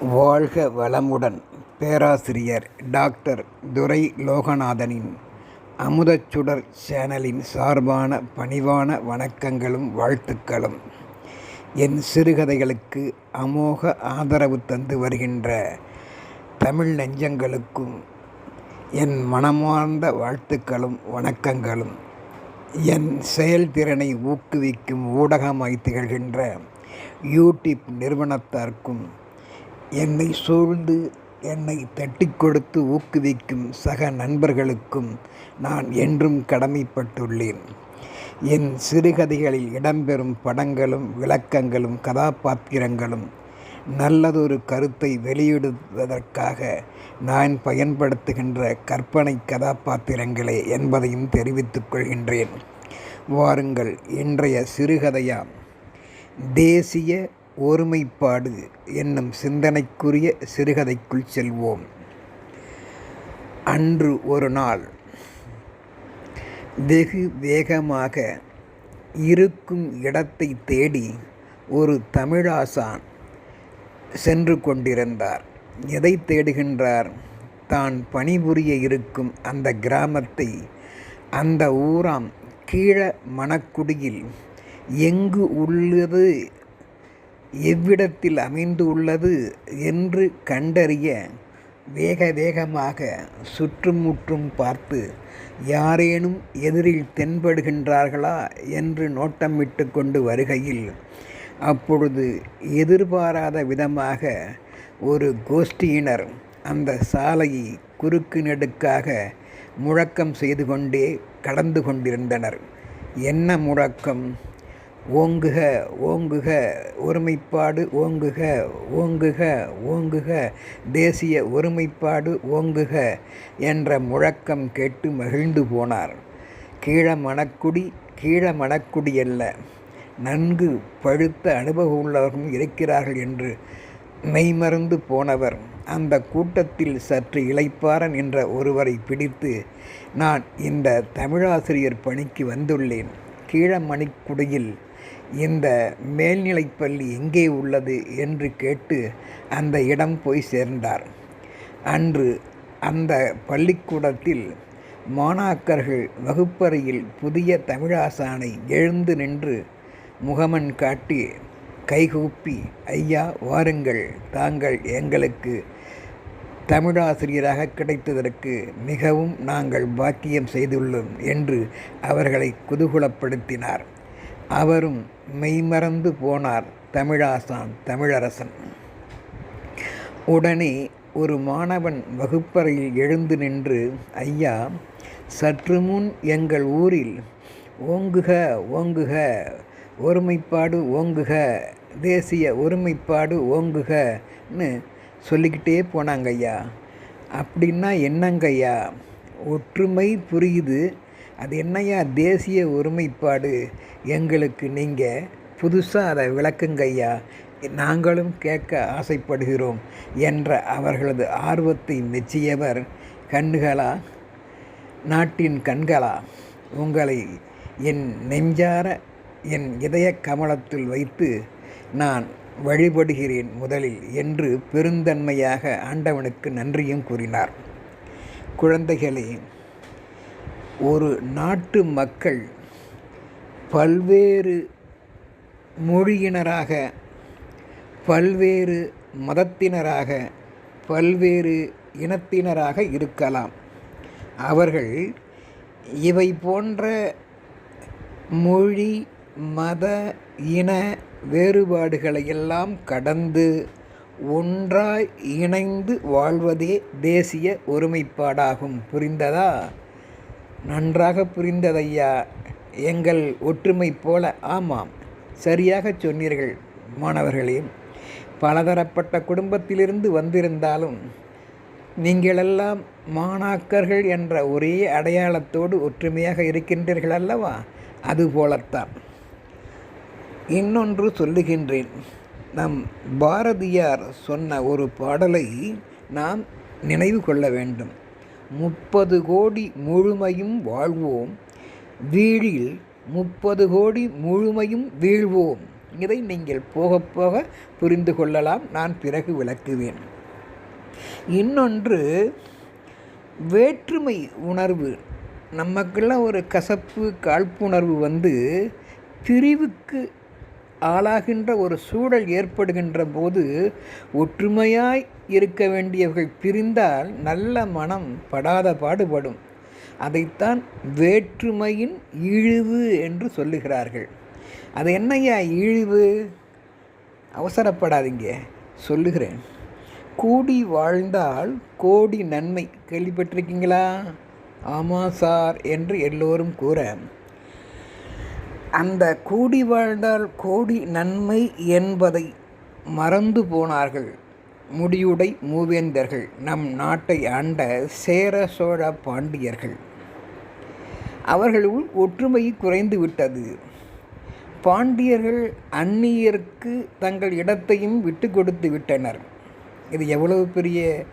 வாழ்க வளமுடன் பேராசிரியர் டாக்டர் துரை லோகநாதனின் அமுதச்சுடர் சேனலின் சார்பான பணிவான வணக்கங்களும் வாழ்த்துக்களும். என் சிறுகதைகளுக்கு அமோக ஆதரவு தந்து வருகின்ற தமிழ் நெஞ்சங்களுக்கும் என் மனமார்ந்த வாழ்த்துக்களும் வணக்கங்களும். என் செயல்திறனை ஊக்குவிக்கும் ஊடகமாய் திகழ்கின்ற யூடியூப் நிறுவனத்தார்க்கும் என்னை சூழ்ந்து என்னை தட்டி கொடுத்து ஊக்குவிக்கும் சக நண்பர்களுக்கும் நான் என்றும் கடமைப்பட்டுள்ளேன். என் சிறுகதைகளில் இடம்பெறும் படங்களும் விளக்கங்களும் கதாபாத்திரங்களும் நல்லதொரு கருத்தை வெளியிடுவதற்காக நான் பயன்படுத்துகின்ற கற்பனை கதாபாத்திரங்களே என்பதையும் தெரிவித்துக் கொள்கின்றேன். வாருங்கள் இன்றைய சிறுகதையாம். தேசிய ஒருமைப்பாடு என்னும் சிந்தனைக்குரிய சிறுகதைக்குள் செல்வோம். அன்று ஒரு நாள் வெகு வேகமாக இருக்கும் இடத்தை தேடி ஒரு தமிழாசான் சென்று கொண்டிருந்தார். எதை தேடுகின்றார்? தான் பணிபுரிய இருக்கும் அந்த கிராமத்தை அந்த ஊராம் கீழ மணக்குடியில் எங்கு உள்ளது எவ்விடத்தில் அமைந்து உள்ளது என்று கண்டறிய வேக வேகமாக சுற்றுமுற்றும் பார்த்து யாரேனும் எதிரில் தென்படுகின்றார்களா என்று நோட்டமிட்டு கொண்டு வருகையில் அப்பொழுது எதிர்பாராத விதமாக ஒரு கோஷ்டியினர் அந்த சாலையை குறுக்கு நெடுக்காக முழக்கம் செய்து கொண்டே கடந்து கொண்டிருந்தனர். என்ன முழக்கம்? ஓங்குக ஓங்குக ஒருமைப்பாடு ஓங்குக ஓங்குக ஓங்குக தேசிய ஒருமைப்பாடு ஓங்குக என்ற முழக்கம் கேட்டு மகிழ்ந்து போனார். கீழமணக்குடி கீழமணக்குடி அல்ல நன்கு பழுத்த அனுபவம் உள்ளவர்களும் இருக்கிறார்கள் என்று மெய்மறந்து போனவர். அந்த கூட்டத்தில் சற்று இளைப்பாரன் என்ற ஒருவரை பிடித்து நான் இந்த தமிழாசிரியர் பணிக்கு வந்துள்ளேன். கீழமணிக்குடியில் இந்த மேல்நிலைப்பள்ளி எங்கே உள்ளது என்று கேட்டு அந்த இடம் போய் சேர்ந்தார். அன்று அந்த பள்ளிக்கூடத்தில் மாணாக்கர்கள் வகுப்பறையில் புதிய தமிழாசானை எழுந்து நின்று முகமன் காட்டி கைகூப்பி ஐயா வாருங்கள். தாங்கள் எங்களுக்கு தமிழாசிரியராக கிடைத்ததற்கு மிகவும் நாங்கள் பாக்கியம் செய்துள்ளோம் என்று அவர்களை குதூகலப்படுத்தினார். அவரும் மெய்மறந்து போனார் தமிழாசான் தமிழரசன். உடனே ஒரு மாணவன் வகுப்பறையில் எழுந்து நின்று ஐயா சற்று முன் எங்கள் ஊரில் ஓங்குக ஓங்குக ஒருமைப்பாடு ஓங்குக தேசிய ஒருமைப்பாடு ஓங்குகன்னு சொல்லிக்கிட்டே போனாங்க ஐயா அப்படின்னா என்னங்கய்யா? ஒற்றுமை புரியுது அது என்னையா தேசிய ஒருமைப்பாடு. எங்களுக்கு நீங்கள் புதுசாக அதை விளக்குங்கய்யா நாங்களும் கேட்க ஆசைப்படுகிறோம் என்ற அவர்களது ஆர்வத்தை மெச்சியவர் கண்களா நாட்டின் கண்களா? உங்களை என் நெஞ்சார என் இதய கமலத்தில் வைத்து நான் வழிபடுகிறேன் முதலில் என்று பெருந்தன்மையாக ஆண்டவனுக்கு நன்றியும் கூறினார். குழந்தைகளே ஒரு நாட்டு மக்கள் பல்வேறு மொழியினராக பல்வேறு மதத்தினராக பல்வேறு இனத்தினராக இருக்கலாம். அவர்கள் இவை போன்ற மொழி மத இன வேறுபாடுகளை எல்லாம் கடந்து ஒன்றாய் இணைந்து வாழ்வதே தேசிய ஒருமைப்பாடாகும். புரிந்ததா? நன்றாக புரிந்ததையா? எங்கள் ஒற்றுமை போல. ஆமாம் சரியாக சொன்னீர்கள் மாணவர்களே. பலதரப்பட்ட குடும்பத்திலிருந்து வந்திருந்தாலும் நீங்களெல்லாம் மாணாக்கர்கள் என்ற ஒரே அடையாளத்தோடு ஒற்றுமையாக இருக்கின்றீர்கள் அல்லவா? அதுபோலத்தான் இன்னொன்று சொல்லுகின்றேன். நம் பாரதியார் சொன்ன ஒரு பாடலை நாம் நினைவு கொள்ள வேண்டும். முப்பது கோடி முழுமையும் வாழ்வோம். வீழில் முப்பது கோடி முழுமையும் வீழ்வோம். இதை நீங்கள் போக போக புரிந்து கொள்ளலாம். நான் பிறகு விளக்குவேன். இன்னொன்று வேற்றுமை உணர்வு. நமக்கெல்லாம் ஒரு கசப்பு காழ்ப்புணர்வு வந்து பிரிவுக்கு ஆளாகின்ற ஒரு சூழல் ஏற்படுகின்ற போது ஒற்றுமையாய் இருக்க வேண்டியவர்கள் பிரிந்தால் நல்ல மனம் படாத பாடுபடும். அதைத்தான் வேற்றுமையின் இழிவு என்று சொல்லுகிறார்கள். அது என்னையா இழிவு? அவசரப்படாதீங்க. சொல்லுகிறேன். கூடி வாழ்ந்தால் கோடி நன்மை. கேள்விப்பட்டிருக்கீங்களா? ஆமாம் சார் என்று எல்லோரும் கூற அந்த கூடி வாழ்ந்தால் கோடி நன்மை என்பதை மறந்து போனார்கள். முடியுடை மூவேந்தர்கள் நம் நாட்டை ஆண்ட சேர சோழ பாண்டியர்கள். அவர்களுள் ஒற்றுமை குறைந்து விட்டது. பாண்டியர்கள் அந்நியருக்கு தங்கள் இடத்தையும் விட்டு கொடுத்து விட்டனர். இது எவ்வளவு பெரிய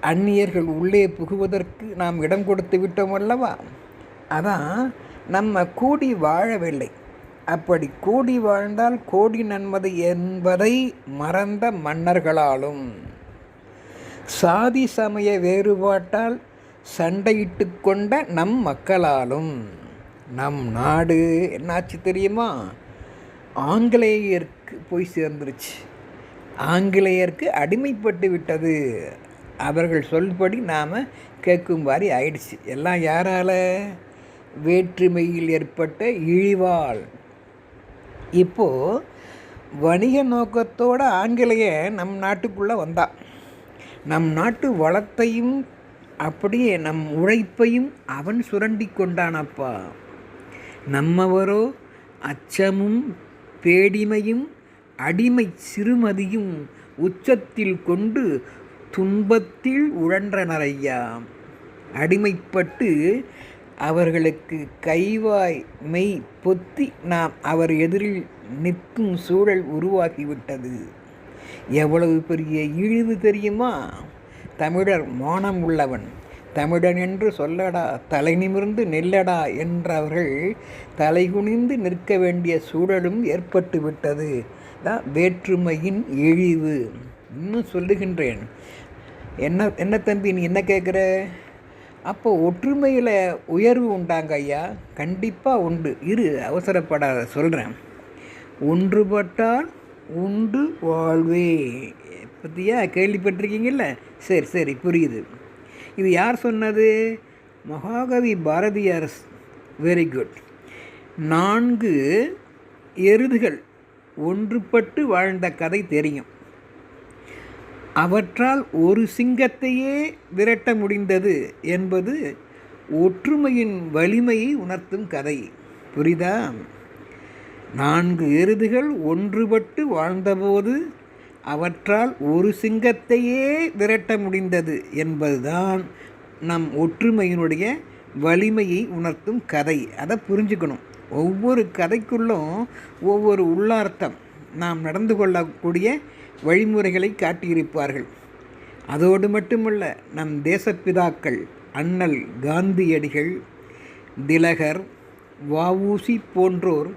அந்நியர்கள் உள்ளே புகுவதற்கு நாம் இடம் கொடுத்து விட்டோம் அல்லவா? அதான் நம்ம கூடி வாழவில்லை. அப்படி கூடி வாழ்ந்தால் கோடி நன்மது என்பதை மறந்த மன்னர்களாலும். சாதி சமய வேறுபாட்டால் சண்டையிட்டு கொண்ட நம் மக்களாலும். நம் நாடு என்னாச்சு தெரியுமா? ஆங்கிலேயருக்கு போய் சேர்ந்துருச்சு. ஆங்கிலேயருக்கு அடிமைப்பட்டு விட்டது. அவர்கள் சொல்படி நாம் கேட்கும்பாரி ஆயிடுச்சு. எல்லாம் யாரால்? வேற்றுமையில் ஏற்பட்ட இழிவால். இப்போது வணிக நோக்கத்தோட ஆங்கிலேய நம் நாட்டுக்குள்ளே வந்தான் நம் நாட்டு வளத்தையும் அப்படியே நம் உழைப்பையும் அவன் சுரண்டி கொண்டானப்பா. நம்மவரோ அச்சமும் பேடிமையும் அடிமை சிறுமதியும் உச்சத்தில் கொண்டு துன்பத்தில் உழன்றனர் அடிமைப்பட்டு அவர்களுக்கு கைவாய் மெய் பொத்தி நாம் அவர் எதிரில் நிற்கும் சூழல் உருவாகிவிட்டது. எவ்வளவு பெரிய இழிவு தெரியுமா? தமிழர் மானம் உள்ளவன். தமிழன் என்று சொல்லடா தலை நிமிர்ந்து நெல்லடா என்றவர்கள் தலைகுனிந்து நிற்க வேண்டிய சூழலும் ஏற்பட்டு விட்டது. தான் வேற்றுமையின் இழிவு. இன்னும் சொல்லுகின்றேன். என்ன என்ன தம்பி நீ என்ன கேட்குற? அப்போ ஒற்றுமையில் உயர்வு உண்டாங்க ஐயா? கண்டிப்பாக உண்டு. இரு அவசரப்படாத சொல்கிறேன் ஒன்றுபட்டால் உண்டு வாழ்வே. பற்றியா கேள்விப்பட்டிருக்கீங்கல்ல? சரி சரி புரியுது. இது யார் சொன்னது? மகாகவி பாரதியார் வெரி குட் நான்கு எருதுகள் ஒன்றுபட்டு வாழ்ந்த கதை தெரியும். அவற்றால் ஒரு சிங்கத்தையே விரட்ட முடிந்தது என்பது ஒற்றுமையின் வலிமையை உணர்த்தும் கதை. புரிதா? நான்கு எருதுகள் ஒன்றுபட்டு வாழ்ந்தபோது அவற்றால் ஒரு சிங்கத்தையே விரட்ட முடிந்தது என்பதுதான் நம் ஒற்றுமையினுடைய வலிமையை உணர்த்தும் கதை. அதை புரிஞ்சுக்கணும். ஒவ்வொரு கதைக்குள்ளும் ஒவ்வொரு உள்ளார்த்தம். நாம் நடந்து கொள்ளக்கூடிய வழிமுறைகளை காட்டியிருப்பார்கள். அதோடு மட்டுமல்ல நம் தேசப்பிதாக்கள் அண்ணல் காந்தியடிகள் திலகர் வவுசி போன்றோர்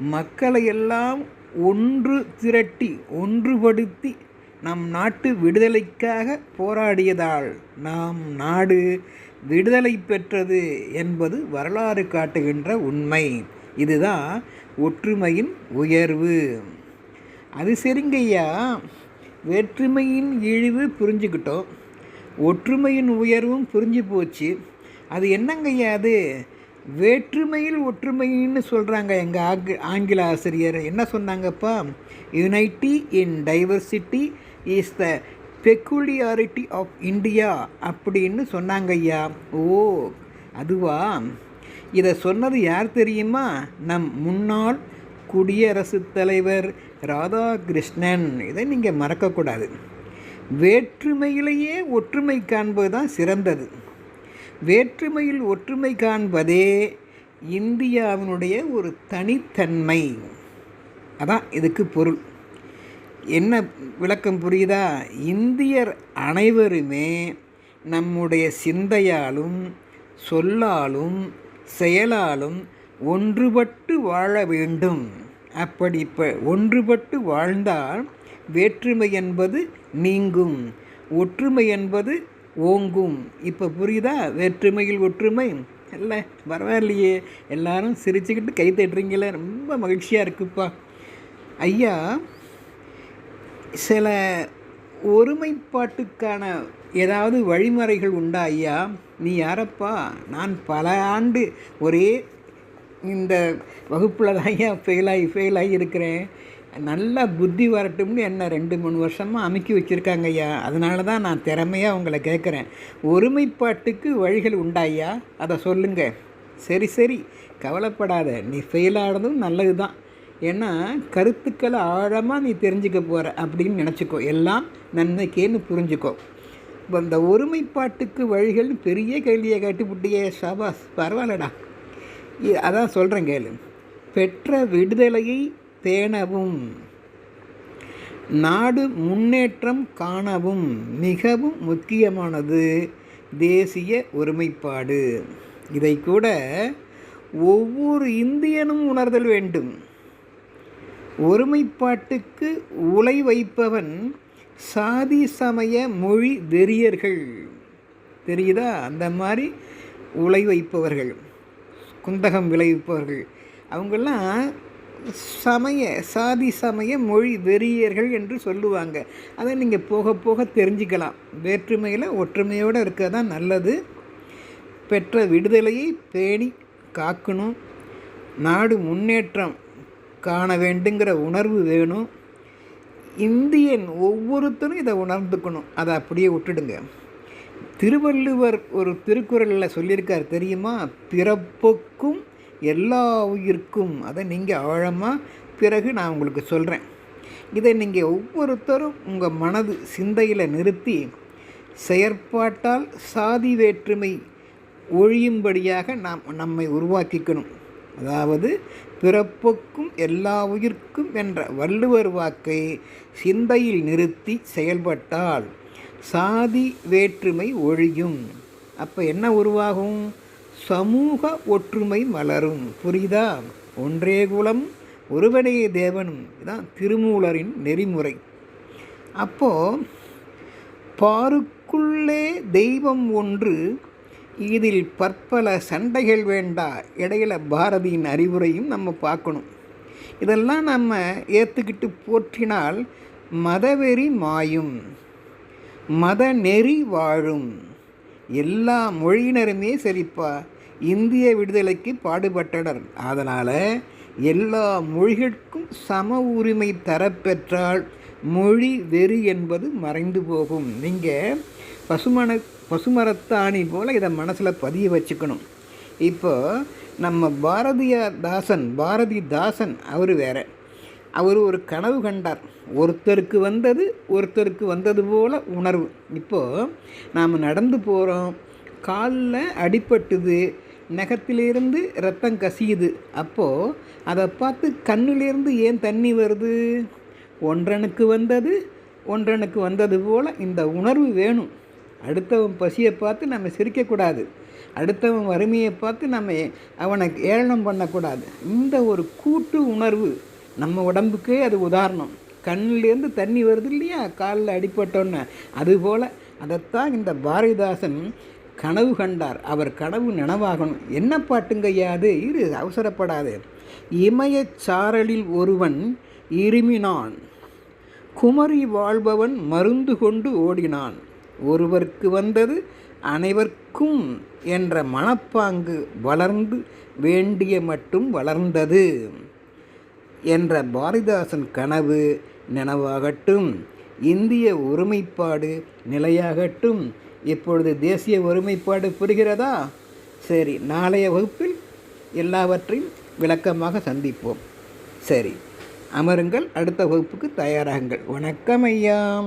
மக்களையெல்லாம் ஒன்று திரட்டி ஒன்றுபடுத்தி நம் நாட்டு விடுதலைக்காக போராடியதால் நாம் நாடு விடுதலை பெற்றது என்பது வரலாறு காட்டுகின்ற உண்மை. இதுதான் ஒற்றுமையின் உயர்வு. அது சரிங்கய்யா. வேற்றுமையின் இழிவு புரிஞ்சுக்கிட்டோம். ஒற்றுமையின் உயர்வும் புரிஞ்சு போச்சு. அது என்னங்கய்யா அது? வேற்றுமையில் ஒற்றுமைன்னு சொல்கிறாங்க எங்கள் ஆக் ஆங்கில ஆசிரியர். என்ன சொன்னாங்கப்பா? Unity in diversity is the peculiarity of India அப்படின்னு சொன்னாங்க ஐயா ஓ அதுவா? இதை சொன்னது யார் தெரியுமா? நம் முன்னாள் குடியரசுத் தலைவர் ராதாகிருஷ்ணன் இதை நீங்கள் மறக்கக்கூடாது. வேற்றுமையிலேயே ஒற்றுமை காண்பது தான் சிறந்தது. வேற்றுமையில் ஒற்றுமை காண்பதே இந்தியாவினுடைய ஒரு தனித்தன்மை. அதான் இதுக்கு பொருள். என்ன விளக்கம் புரியுதா? இந்தியர் அனைவருமே நம்முடைய சிந்தையாலும் சொல்லாலும் செயலாலும் ஒன்றுபட்டு வாழ வேண்டும். அப்படி இப்போ ஒன்றுபட்டு வாழ்ந்தால் வேற்றுமை என்பது நீங்கும் ஒற்றுமை என்பது ஓங்கும். இப்போ புரியுதா? வேற்றுமையில் ஒற்றுமை. இல்லை பரவாயில்லையே. எல்லாரும் சிரிச்சுக்கிட்டு கை தட்டுறீங்களே ரொம்ப மகிழ்ச்சியாக இருக்குப்பா. ஐயா சில ஒருமைப்பாட்டுக்கான ஏதாவது வழிமுறைகள் உண்டா ஐயா? நீ யாரப்பா? நான் பல ஆண்டு ஒரே இந்த வகுப்பில் தான் ஐயா ஃபெயிலாகி ஃபெயிலாகி இருக்கிறேன்? நல்லா புத்தி வரட்டும்னு என்ன ரெண்டு மூணு வருஷமாக அமுக்கி வச்சுருக்காங்க ஐயா. அதனால தான் நான் திறமையாக உங்களை கேட்குறேன். ஒருமைப்பாட்டுக்கு வழிகள் உண்டாயா அதை சொல்லுங்க. சரி சரி. கவலைப்படாத. நீ ஃபெயிலானதும் நல்லது தான் ஏன்னா கருத்துக்களை ஆழமாக நீ தெரிஞ்சுக்க போகிற அப்படின்னு நினச்சிக்கோ. எல்லாம் நன்மைக்கேன்னு புரிஞ்சுக்கோ. இப்போ இந்த ஒருமைப்பாட்டுக்கு வழிகள்னு பெரிய கேள்வியை கட்டிப்புட்டியே. சபாஸ் பரவாயில்லடா. அதான் சொல்கிறேன் கேளு. பெற்ற விடுதலையை பேணவும் நாடு முன்னேற்றம் காணவும் மிகவும் முக்கியமானது தேசிய ஒருமைப்பாடு. இதை கூட ஒவ்வொரு இந்தியனும் உணர்தல் வேண்டும். ஒருமைப்பாட்டுக்கு உலை வைப்பவன் சாதி சமய மொழி வெறியர்கள். தெரியுதா? அந்த மாதிரி உலை வைப்பவர்கள். குந்தகம் விளைவிப்பவர்கள். அவங்கெல்லாம் சமய சாதி சமய மொழி வெறியர்கள் என்று சொல்லுவாங்க. அதை நீங்கள் போக போக தெரிஞ்சுக்கலாம். வேற்றுமையில் ஒற்றுமையோடு இருக்க தான் நல்லது. பெற்ற விடுதலையை பேணி காக்கணும். நாடு முன்னேற்றம் காண வேண்டுங்கிற உணர்வு வேணும். இந்தியன் ஒவ்வொருத்தரும் இதை உணர்ந்துக்கணும். அதை அப்படியே விட்டுடுங்க. திருவள்ளுவர் ஒரு திருக்குறளில் சொல்லியிருக்கார் தெரியுமா? பிறப்புக்கும் எல்லா உயிர்க்கும் அதை நீங்கள் ஆழமாக பிறகு நான் உங்களுக்கு சொல்கிறேன் இதை நீங்கள் ஒவ்வொருத்தரும் உங்கள் மனது சிந்தையில் நிறுத்தி செயற்பாட்டால் சாதி வேற்றுமை ஒழியும்படியாக நாம் நம்மை உருவாக்கிக்கணும். அதாவது பிறப்புக்கும் எல்லா உயிர்க்கும் என்ற வள்ளுவர் வாக்கை சிந்தையில் நிறுத்தி செயல்பட்டால் சாதி வேற்றுமை ஒழியும். அப்போ என்ன உருவாகும்? சமூக ஒற்றுமை மலரும். புரியுதா? ஒன்றே குலம் ஒருவனே தேவனும். இதான் திருமூலரின் நெறிமுறை. அப்போது பாருக்குள்ளே தெய்வம் ஒன்று இதில் பற்பல சண்டைகள் வேண்டா இடையில பாரதியின் அறிவுரையும் நம்ம பார்க்கணும். இதெல்லாம் நம்ம ஏற்றுக்கிட்டு போற்றினால் மதவெறி மாயும். மத நெறி வாழும். எல்லா மொழியினருமே சரிப்பா இந்திய விடுதலைக்கு பாடுபட்டனர். அதனால் எல்லா மொழிகளுக்கும் சம உரிமை தரப்பெற்றால் மொழி வெறி என்பது மறைந்து போகும். நீங்கள் பசுமன பசுமரத்தாணி போல் இதை மனசில் பதிய வச்சுக்கணும். இப்போ நம்ம பாரதியாதாசன் பாரதிதாசன் அவர் வேறு. அவர் ஒரு கனவு கண்டார். ஒருத்தருக்கு வந்தது ஒருத்தருக்கு வந்தது போல உணர்வு. இப்போது நாம் நடந்து போகிறோம் காலில் அடிபட்டுது நகத்திலிருந்து ரத்தம் கசியுது. அப்போது அதை பார்த்து கண்ணிலிருந்து ஏன் தண்ணி வருது? ஒன்றனுக்கு வந்தது ஒன்றனுக்கு வந்தது போல் இந்த உணர்வு வேணும். அடுத்தவன் பசியை பார்த்து நம்ம சிரிக்கக்கூடாது. அடுத்தவன் வறுமையை பார்த்து நம்ம அவனை ஏளனம் பண்ணக்கூடாது. இந்த ஒரு கூட்டு உணர்வு நம்ம உடம்புக்கே அது உதாரணம். கண்ணிலேருந்து தண்ணி வருது இல்லையா? காலில் அடிப்பட்டோன்னு அதுபோல் அதைத்தான் இந்த பாரதிதாசன் கனவு கண்டார். அவர் கனவு நனவாகணும். என்ன பாட்டுங்கய்யா அது? இரு அவசரப்படாது. இமயச் சாரலில் ஒருவன் இருமினான். குமரி வாழ்பவன் மருந்து கொண்டு ஓடினான். ஒருவர்க்கு வந்தது அனைவர்க்கும் என்ற மனப்பாங்கு வளர்ந்து வேண்டிய மட்டும் வளர்ந்தது. என்ற பாரதிதாசன் கனவு நினைவாகட்டும். இந்திய ஒருமைப்பாடு நிலையாகட்டும். இப்பொழுது தேசிய ஒருமைப்பாடு புரிகிறதா? சரி நாளைய வகுப்பில் எல்லாவற்றையும் விளக்கமாக சந்திப்போம். சரி அமருங்கள். அடுத்த வகுப்புக்கு தயாராகுங்கள். வணக்கம் ஐயா.